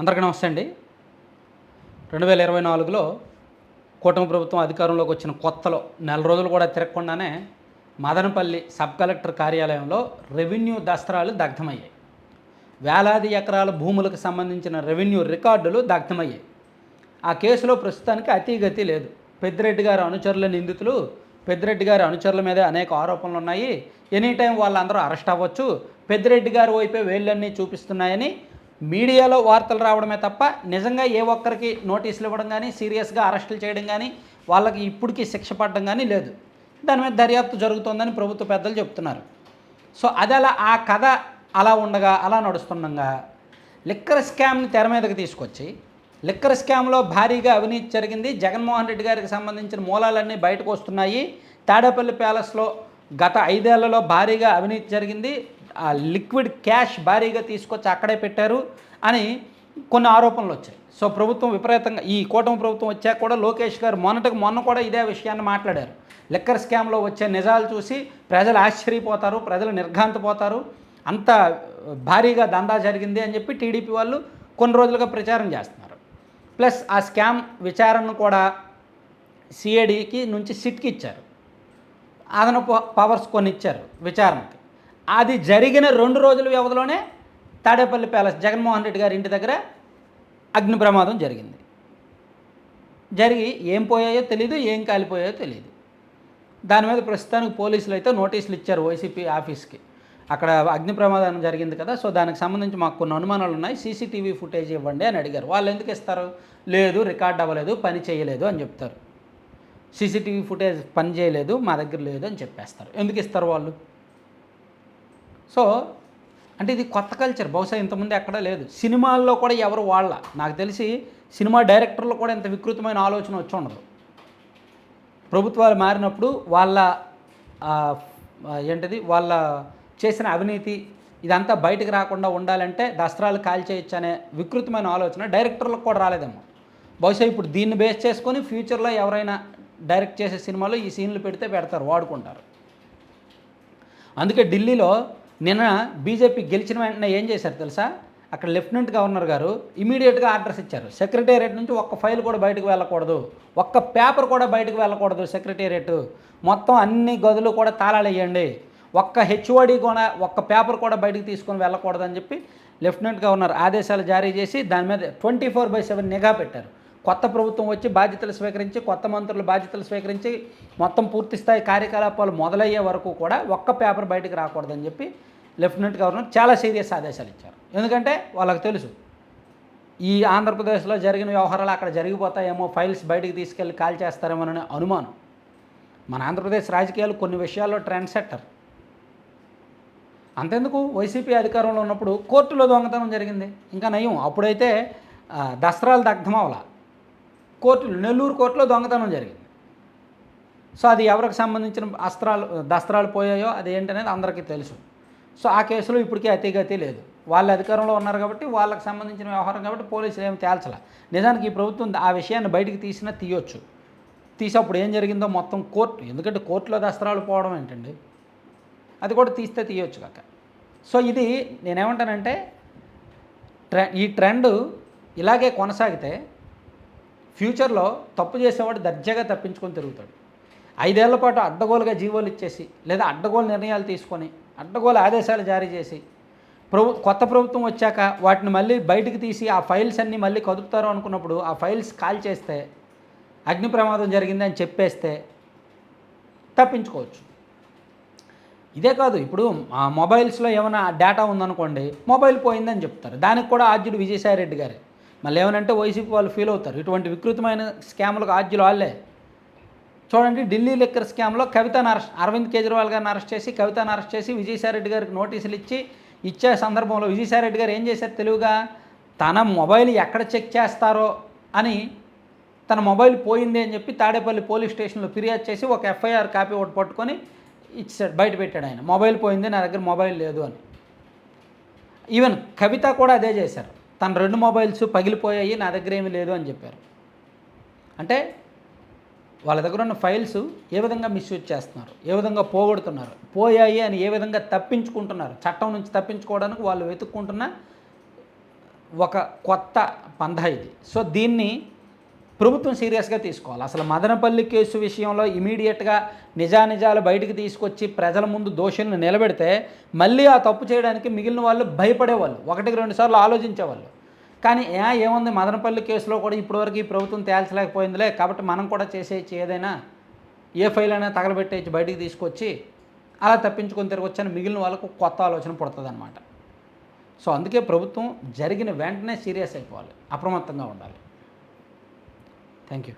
అందరికీ నమస్తే అండి. రెండు వేల ఇరవై నాలుగులో కూటమి ప్రభుత్వం అధికారంలోకి వచ్చిన కొత్తలో నెల రోజులు కూడా తిరగకుండానే మదనపల్లి సబ్ కలెక్టర్ కార్యాలయంలో రెవెన్యూ దస్త్రాలు దగ్ధమయ్యాయి. వేలాది ఎకరాల భూములకు సంబంధించిన రెవెన్యూ రికార్డులు దగ్ధమయ్యాయి. ఆ కేసులో ప్రస్తుతానికి అతీగతి లేదు. పెద్దిరెడ్డి గారి అనుచరుల నిందితులు పెద్దిరెడ్డి గారి అనుచరుల మీద అనేక ఆరోపణలు ఉన్నాయి. ఎనీ టైం వాళ్ళందరూ అరెస్ట్ అవ్వచ్చు. పెద్దిరెడ్డి గారి వైపే వేళ్ళన్నీ చూపిస్తున్నాయని మీడియాలో వార్తలు రావడమే తప్ప నిజంగా ఏ ఒక్కరికి నోటీసులు ఇవ్వడం కానీ సీరియస్గా అరెస్టులు చేయడం కానీ వాళ్ళకి ఇప్పటికీ శిక్ష పడడం కానీ లేదు. దాని మీద దర్యాప్తు జరుగుతోందని ప్రభుత్వ పెద్దలు చెప్తున్నారు. సో అది అలా ఆ కథ అలా ఉండగా అలా నడుస్తుండగా లిక్కర్ స్కామ్ని తెర మీదకి తీసుకొచ్చి లిక్కర్ స్కామ్లో భారీగా అవినీతి జరిగింది. జగన్మోహన్ రెడ్డి గారికి సంబంధించిన మూలాలన్నీ బయటకు వస్తున్నాయి. తాడేపల్లి ప్యాలెస్లో గత ఐదేళ్ళలో భారీగా అవినీతి జరిగింది. ఆ లిక్విడ్ క్యాష్ భారీగా తీసుకొచ్చి అక్కడే పెట్టారు అని కొన్ని ఆరోపణలు వచ్చాయి. సో ప్రభుత్వం విపరీతంగా ఈ కూటమి ప్రభుత్వం వచ్చాక కూడా లోకేష్ గారు మొన్నటికి మొన్న కూడా ఇదే విషయాన్ని మాట్లాడారు. లిక్కర్ స్కామ్లో వచ్చే నిజాలు చూసి ప్రజలు ఆశ్చర్యపోతారు ప్రజలు నిర్ఘాంతపోతారు. అంత భారీగా దందా జరిగింది అని చెప్పి టీడీపీ వాళ్ళు కొన్ని రోజులుగా ప్రచారం చేస్తున్నారు. ప్లస్ ఆ స్కామ్ విచారణను కూడా సిఐడికి నుంచి సిట్కి ఇచ్చారు. అదనపు పవర్స్ కొన్ని ఇచ్చారు విచారణకి. అది జరిగిన రెండు రోజుల వ్యవధిలోనే తాడేపల్లి ప్యాలెస్ జగన్మోహన్ రెడ్డి గారి ఇంటి దగ్గర అగ్ని ప్రమాదం జరిగింది. జరిగి ఏం పోయాయో తెలియదు ఏం కాలిపోయాయో తెలియదు దాని మీద ప్రస్తుతానికి పోలీసులు అయితే నోటీసులు ఇచ్చారు వైసీపీ ఆఫీస్కి. అక్కడ అగ్ని ప్రమాదం జరిగింది కదా సో దానికి సంబంధించి మాకు కొన్ని అనుమానాలు ఉన్నాయి. సీసీటీవీ ఫుటేజ్ ఇవ్వండి అని అడిగారు. వాళ్ళు ఎందుకు ఇస్తారు? లేదు రికార్డ్ అవ్వలేదు పని చేయలేదు అని చెప్తారు. సీసీటీవీ ఫుటేజ్ పని చేయలేదు మా దగ్గర లేదు అని చెప్పేస్తారు. ఎందుకు ఇస్తారు వాళ్ళు? సో అంటే ఇది కొత్త కల్చర్ బహుశా ఇంతకుముందు ఎక్కడా లేదు. సినిమాల్లో కూడా ఎవరు వాళ్ళ? నాకు తెలిసి సినిమా డైరెక్టర్లు కూడా ఇంత వికృతమైన ఆలోచన వచ్చి ఉండదు. ప్రభుత్వాలు మారినప్పుడు వాళ్ళ ఏంటిది? వాళ్ళ చేసిన అవినీతి ఇదంతా బయటకు రాకుండా ఉండాలంటే దసరాలు కాల్ చేయొచ్చు అనే వికృతమైన ఆలోచన డైరెక్టర్లకు కూడా రాలేదేమో. బహుశా ఇప్పుడు దీన్ని బేస్ చేసుకొని ఫ్యూచర్లో ఎవరైనా డైరెక్ట్ చేసే సినిమాలో ఈ సీన్లు పెడితే పెడతారు వాడుకుంటారు. అందుకే ఢిల్లీలో నిన్న బీజేపీ గెలిచిన వెంటనే ఏం చేశారు తెలుసా? అక్కడ లెఫ్టినెంట్ గవర్నర్ గారు ఇమీడియట్గా ఆర్డర్స్ ఇచ్చారు. సెక్రటేరియట్ నుంచి ఒక్క ఫైల్ కూడా బయటకు వెళ్ళకూడదు. ఒక్క పేపర్ కూడా బయటకు వెళ్ళకూడదు సెక్రటేరియట్. మొత్తం అన్ని గదులు కూడా తాళాలు వేయండి. ఒక్క హెచ్ఓడి కూడా ఒక్క పేపర్ కూడా బయటకు తీసుకొని వెళ్ళకూడదు అని చెప్పి లెఫ్టినెంట్ గవర్నర్ ఆదేశాలు జారీ చేసి దాని మీద ట్వంటీ ఫోర్ బై సెవెన్ నిఘా పెట్టారు. కొత్త ప్రభుత్వం వచ్చి బాధ్యతలు స్వీకరించి కొత్త మంత్రులు బాధ్యతలు స్వీకరించి మొత్తం పూర్తి స్థాయి కార్యకలాపాలు మొదలయ్యే వరకు కూడా ఒక్క పేపర్ బయటకు రాకూడదని చెప్పి లెఫ్టినెంట్ గవర్నర్ చాలా సీరియస్ ఆదేశాలు ఇచ్చారు. ఎందుకంటే వాళ్ళకి తెలుసు ఈ ఆంధ్రప్రదేశ్లో జరిగిన వ్యవహారాలు అక్కడ జరిగిపోతాయేమో ఫైల్స్ బయటికి తీసుకెళ్ళి కాల్ చేస్తారేమోననే అనుమానం. మన ఆంధ్రప్రదేశ్ రాజకీయాలు కొన్ని విషయాల్లో ట్రెండ్ సెట్టర్. అంతెందుకు? వైసీపీ అధికారంలో ఉన్నప్పుడు కోర్టులో దొంగతనం జరిగింది. ఇంకా నయం. అప్పుడైతే దసరాలు దగ్ధమవల కోర్టులు నెల్లూరు కోర్టులో దొంగతనం జరిగింది. సో అది ఎవరికి సంబంధించిన అస్త్రాలు దస్త్రాలు పోయాయో అది ఏంటనేది అందరికీ తెలుసు. సో ఆ కేసులో ఇప్పటికీ అతిగతి లేదు. వాళ్ళ అధికారంలో ఉన్నారు కాబట్టి వాళ్ళకి సంబంధించిన వ్యవహారం కాబట్టి పోలీసులు ఏమి తేల్చలే. నిజానికి ఈ ప్రభుత్వం ఆ విషయాన్ని బయటికి తీసినా తీయొచ్చు. తీసి అప్పుడు ఏం జరిగిందో మొత్తం కోర్టు ఎందుకంటే కోర్టులో దస్త్రాలు పోవడం ఏంటండి? అది కూడా తీస్తే తీయొచ్చు కాక. సో ఇది నేనేమంటానంటే ట్రె ఈ ట్రెండ్ ఇలాగే కొనసాగితే ఫ్యూచర్లో తప్పు చేసేవాడు దర్జాగా తప్పించుకొని తిరుగుతాడు. ఐదేళ్ళ పాటు అడ్డగోలుగా జీవోలు ఇచ్చేసి లేదా అడ్డగోలు నిర్ణయాలు తీసుకొని అడ్డగోలు ఆదేశాలు జారీ చేసి ప్రభు కొత్త ప్రభుత్వం వచ్చాక వాటిని మళ్ళీ బయటికి తీసి ఆ ఫైల్స్ అన్నీ మళ్ళీ కదుపుతారు అనుకున్నప్పుడు ఆ ఫైల్స్ కాల్ చేస్తే అగ్ని ప్రమాదం జరిగిందని చెప్పేస్తే తప్పించుకోవచ్చు. ఇదే కాదు ఇప్పుడు ఆ మొబైల్స్లో ఏమైనా డేటా ఉందనుకోండి మొబైల్ పోయిందని చెప్తారు. దానికి కూడా ఆద్యుడు విజయసాయి రెడ్డి గారే. మళ్ళీ ఏమనంటే వైసీపీ వాళ్ళు ఫీల్ అవుతారు. ఇటువంటి వికృతమైన స్కామ్లకు ఆద్యులు వాళ్ళే. చూడండి ఢిల్లీ లిక్కర్ స్కామ్లో కవితను అరెస్ట్ అరవింద్ కేజ్రీవాల్ గారిని అరెస్ట్ చేసి కవితను అరెస్ట్ చేసి విజయసాయిరెడ్డి గారికి నోటీసులు ఇచ్చి ఇచ్చే సందర్భంలో విజయసాయిరెడ్డి గారు ఏం చేశారు తెలివిగా తన మొబైల్ ఎక్కడ చెక్ చేస్తారో అని తన మొబైల్ పోయింది అని చెప్పి తాడేపల్లి పోలీస్ స్టేషన్లో ఫిర్యాదు చేసి ఒక ఎఫ్ఐఆర్ కాపీ ఒకటి పట్టుకొని ఇచ్చాడు బయట పెట్టాడు ఆయన. మొబైల్ పోయింది నా దగ్గర మొబైల్ లేదు అని. ఈవెన్ కవిత కూడా అదే చేశారు. తన రెండు మొబైల్స్ పగిలిపోయాయి నా దగ్గర ఏమీ లేదు అని చెప్పారు. అంటే వాళ్ళ దగ్గర ఉన్న ఫైల్స్ ఏ విధంగా మిస్యూజ్ చేస్తున్నారు? ఏ విధంగా పోగొడుతున్నారు? పోయాయి అని ఏ విధంగా తప్పించుకుంటున్నారు? చట్టం నుంచి తప్పించుకోవడానికి వాళ్ళు వెతుక్కుంటున్న ఒక కొత్త పంధ ఇది. సో దీన్ని ప్రభుత్వం సీరియస్గా తీసుకోవాలి. అసలు మదనపల్లి కేసు విషయంలో ఇమీడియట్గా నిజానిజాలు బయటికి తీసుకొచ్చి ప్రజల ముందు దోషులను నిలబెడితే మళ్ళీ ఆ తప్పు చేయడానికి మిగిలిన వాళ్ళు భయపడేవాళ్ళు. ఒకటికి రెండు సార్లు ఆలోచించేవాళ్ళు. కానీ ఏ ఏముంది? మదనపల్లి కేసులో కూడా ఇప్పటివరకు ఈ ప్రభుత్వం తేల్చలేకపోయిందిలే. కాబట్టి మనం కూడా చేసేయచ్చు ఏదైనా ఏ ఫైల్ అయినా తగలబెట్టేయచ్చు బయటికి తీసుకొచ్చి అలా తప్పించుకొని తిరగొచ్చని మిగిలిన వాళ్ళకు కొత్త ఆలోచన పుడుతుంది సో అందుకే ప్రభుత్వం జరిగిన వెంటనే సీరియస్ అయిపోవాలి. అప్రమత్తంగా ఉండాలి. Thank you